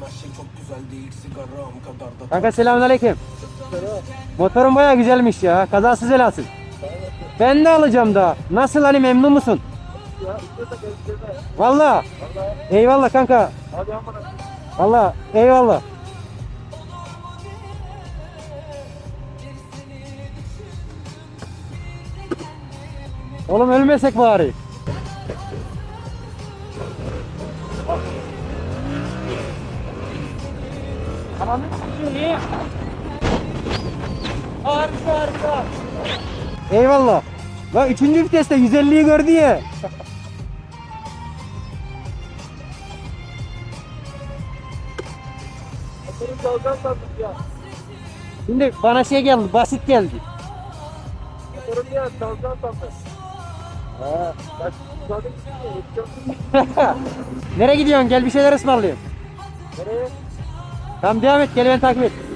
her şey çok güzeldi ilk sigaram kadar da Kanka selamünaleyküm. Motorun baya güzelmiş ya. Kazasız belasız. Ben de alacağım da. Nasıl hani memnun musun? Valla. Eyvallah kanka. Valla eyvallah. Oğlum ölmesek bari. Ananı s**eyim. Harika harika. Eyvallah. Bak üçüncü viteste 150'yi gördü ya. Şimdi bana şey geldi, basit geldi. Nereye gidiyorsun? Gel bir şeyler ısmarlayayım. Tamam devam et, gel beni takip et.